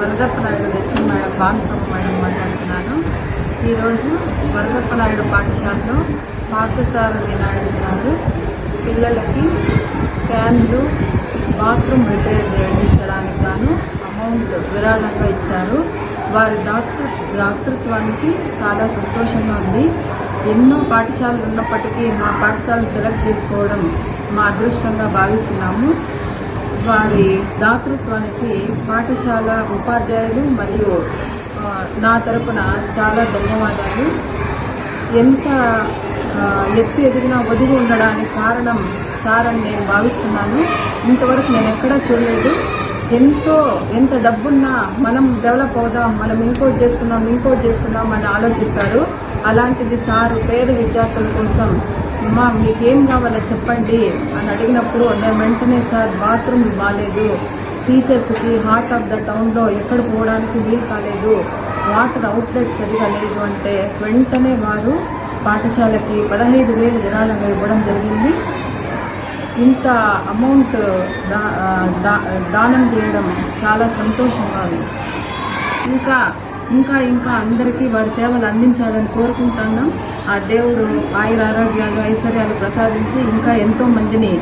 Varadappa Naidu Lakshmi madam Bhanuprabha madam మాట్లాడుతున్నాను ఈరోజు వరదప్పనాయుడు పాఠశాలలో పార్థసారథి నాయుడు సారు పిల్లలకి క్యాన్లు బాత్రూమ్ రిపేర్ చేయించడానికి గాను అమౌంట్ విరాళంగా ఇచ్చారు. వారి దాతృ దాతృత్వానికి చాలా సంతోషంగా ఉంది. ఎన్నో పాఠశాలలు ఉన్నప్పటికీ మా పాఠశాలను సెలెక్ట్ చేసుకోవడం మా అదృష్టంగా భావిస్తున్నాము. వారి దాతృత్వానికి పాఠశాల ఉపాధ్యాయులు మరియు నా తరపున చాలా ధన్యవాదాలు. ఎంత ఎత్తు ఎదిగిన ఒదిగి ఉండడానికి కారణం సార్ అని నేను భావిస్తున్నాను. ఇంతవరకు నేను ఎక్కడా చూడలేదు. ఎంతో ఎంత డబ్బున్నా మనం డెవలప్ అవుదాం మనం ఇంకోటి చేసుకుందాం ఇంకోటి చేసుకుందాం అని ఆలోచిస్తారు. అలాంటిది సార్ పేద విద్యార్థుల కోసం అమ్మా మీకేం కావాలో చెప్పండి అని అడిగినప్పుడు నేను వెంటనే సార్ బాత్రూమ్ బాగాలేదు టీచర్స్కి హార్ట్ ఆఫ్ ద టౌన్లో ఎక్కడ పోవడానికి వీలు కాలేదు. వాటర్ అవుట్లెట్ సరిగా లేదు అంటే వెంటనే వారు పాఠశాలకి పదహైదు వేలు విరాళంగా ఇవ్వడం జరిగింది. ఇంత అమౌంట్ దా దా- దానం చేయడం చాలా సంతోషంగా ఉంది ఇంకా ఇంకా ఇంకా అందరికీ వారి సేవలు అందించాలని కోరుకుంటున్నాం. ఆ దేవుడు ఆయుర ఆరోగ్యాలు ఐశ్వర్యాలు ప్రసాదించి ఇంకా ఎంతో మందిని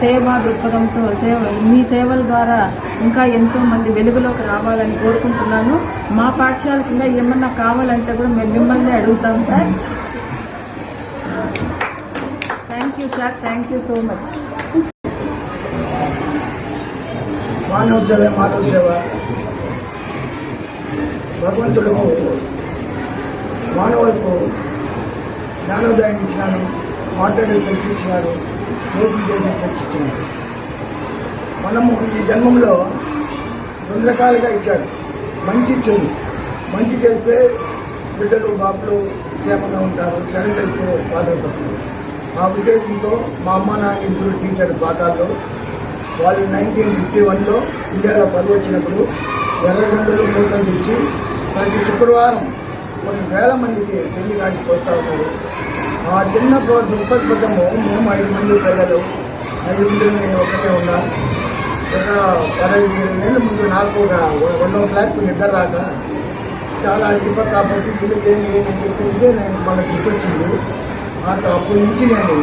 సేవా దృక్పథంతో సేవ మీ సేవల ద్వారా ఇంకా ఎంతో మంది వెలుగులోకి రావాలని కోరుకుంటున్నాను. మా పాఠశాల కింద ఏమన్నా కావాలంటే కూడా మేము మిమ్మల్ని అడుగుతాం sir. Thank you sir thank you so much మానవ సేవ మానవ సేవ భగవంతుడు మానవులకు జ్ఞానోదయం ఇచ్చినాడు మాట్లాడే శక్తి ఇచ్చినాడు యోగం చేసే శక్తి ఇచ్చినాడు మనము ఈ జన్మంలో రెండు రకాలుగా ఇచ్చాడు. మంచి చెడు. మంచి చేస్తే బిడ్డలు బాబులు క్షేమంగా ఉంటారు. చెడు చేస్తే బాధపడుతుంది ఆ ఉద్దేశంతో మా అమ్మ నాన్న ఇద్దరు టీచర్ పాఠాల్లో. వాళ్ళు నైన్టీన్ ఫిఫ్టీ వన్లో ఇండియాలో పని వచ్చినప్పుడు ఎర్రగందులు మూతం తెచ్చి ప్రతి శుక్రవారం కొన్ని వేల మందికి పెళ్ళి కాడికి వస్తూ ఉన్నారు. ఆ చిన్న దృక్పథము మేము ఐదు మంది ప్రజలు ఐదు మంది నేను ఒకటే ఉన్నా. ఒక పదహైదు ఇరవై ఏళ్ళ ముందు నాకు ఒక రెండో ఫ్లాట్ నిద్ర రాక చాలా ఇబ్బంది కాబట్టి వీళ్ళకి ఏమి ఏమని చెప్పి ఇదే నేను మనకు గుర్తొచ్చింది నాకు అప్పటి నుంచి నేను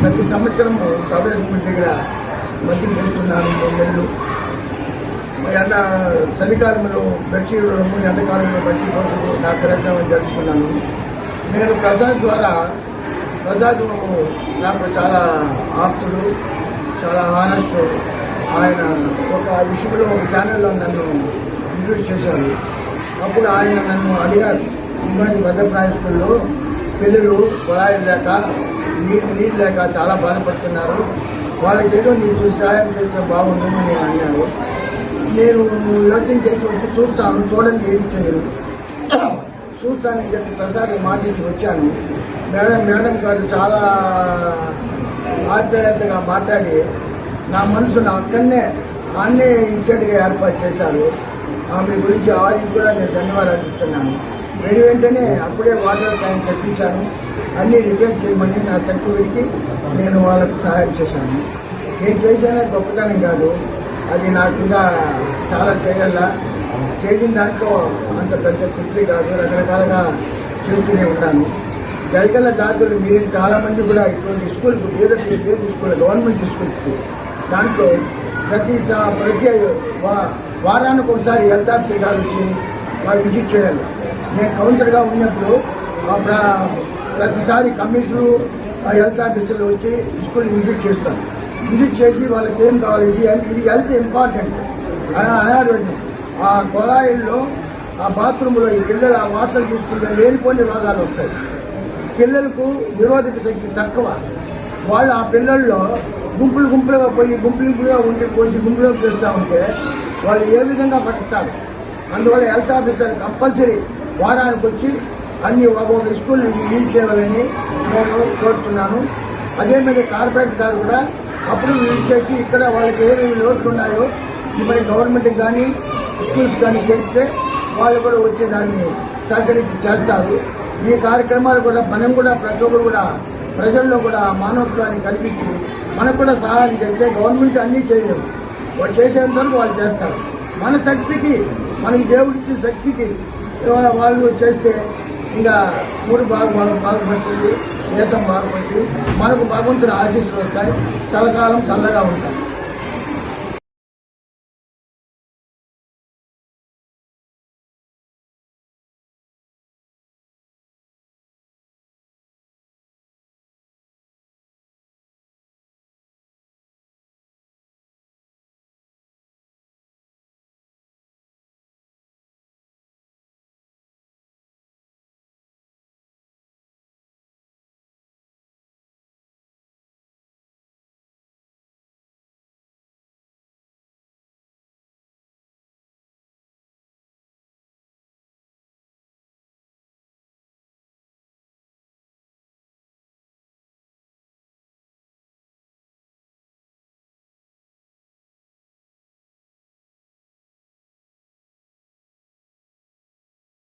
ప్రతి సంవత్సరము సభ్యుల దగ్గర మధ్య పెడుతున్నాను. మూడు నెలలు ఎండ చలికాలంలో బెడ్షీట్ ఇవ్వడము ఎండాకాలంలో బెడ్షీట్ కోసము నా కార్యక్రమం జరుపుతున్నాను నేను ప్రసాద్ ద్వారా ప్రసాద్ నాకు చాలా ఆప్తుడు చాలా ఆనెస్ట్. ఆయన ఒక విషయంలో ఒక ఛానల్లో నన్ను ఇంట్రడ్యూస్ చేశారు. అప్పుడు ఆయన నన్ను అడిగారు ఇబ్బంది పెద్ద స్కూల్లో పిల్లలు కుళాయిలు లేక నీళ్ళు నీళ్ళు లేక చాలా బాధపడుతున్నారు. వాళ్ళకేదో నేను చూసి సహాయం చేస్తే బాగుంటుందని నేను నేను యోచన చేసి వచ్చి చూస్తాను. చూడండి ఏది చేయను. చూస్తానని చెప్పి ప్రసాద్ మాటించి వచ్చాను. మేడం మేడం గారు చాలా ఆప్యాయతగా మాట్లాడి నా మనసు నా అక్కడనే ఆన్నే ఇచ్చేట్టుగా ఏర్పాటు చేశారు. ఆమె గురించి ఆవిడకి కూడా నేను ధన్యవాదాలు ఇస్తున్నాను నేను వెంటనే అప్పుడే వాటర్ ట్యాంక్ తెప్పించాను. అన్నీ రిపేర్ చేయమని నా శక్తి నేను వాళ్ళకు సహాయం చేశాను. నేను చేశానే గొప్పతనం కాదు. అది నాకు ఇంకా చాలా చేయాల? చేసిన దాంట్లో అంత పెద్ద తృప్తి కాదు. రకరకాలుగా చేస్తూనే ఉన్నాను. గైకల దాతలు మీరు చాలామంది కూడా ఇటువంటి స్కూల్ పేద పేద స్కూల్ గవర్నమెంట్ స్కూల్స్కి దాంట్లో ప్రతి ప్రతి వారానికి ఒకసారి హెల్త్ ఆఫీసర్ గారు వచ్చి వారు విజిట్ చేయాలి. నేను కౌన్సిలర్గా ఉన్నప్పుడు ప్రతిసారి కమిషనరు ఆ హెల్త్ ఆఫీసర్లు వచ్చి స్కూల్ విజిట్ చేస్తాను ఇది చేసి వాళ్ళకి ఏం కావాలి? ఇది ఇది హెల్త్ ఇంపార్టెంట్. అనా- అనారోగ్యం. ఆ కొళాయిల్లో ఆ బాత్రూంలో ఈ పిల్లలు ఆ వాసన తీసుకుంటే లేనిపోని రోగాలు వస్తాయి. పిల్లలకు నిరోధక శక్తి తక్కువ. వాళ్ళు ఆ పిల్లల్లో గుంపులు గుంపులుగా పోయి గుంపులు గుంపులుగా ఉండి పోయి గుంపులో చేస్తూ ఉంటే వాళ్ళు ఏ విధంగా బతుకుతారు? అందువల్ల హెల్త్ ఆఫీసర్ కంపల్సరీ వారానికి వచ్చి అన్ని ఒక్కొక్క స్కూల్ లీడ్ చేయాలని నేను కోరుతున్నాను అదే మీద కార్పొరేట్ గారు కూడా అప్పుడు లీడ్ చేసి ఇక్కడ వాళ్ళకి ఏమేమి లోట్లు ఉన్నాయో ఇప్పుడు గవర్నమెంట్కి కానీ స్కూల్స్ కానీ చెప్తే వాళ్ళు కూడా వచ్చి దాన్ని సహకరించి చేస్తారు. ఈ కార్యక్రమాలు కూడా మనం కూడా ప్రతి ఒక్కరు కూడా ప్రజల్లో కూడా మానవత్వాన్ని కలిగించి మనకు కూడా సహాయం చేస్తే గవర్నమెంట్ అన్నీ చేయలేము. వాళ్ళు చేసేంత వరకు వాళ్ళు చేస్తారు. మన శక్తికి మనకి దేవుడిచ్చే శక్తికి వాళ్ళు చేస్తే ఇంకా ఊరు బాగు బాగుపడుతుంది దేశం బాగుపడుతుంది మనకు భగవంతుని ఆశీస్సులు వస్తాయి. చలకాలం చల్లగా ఉంటాయి.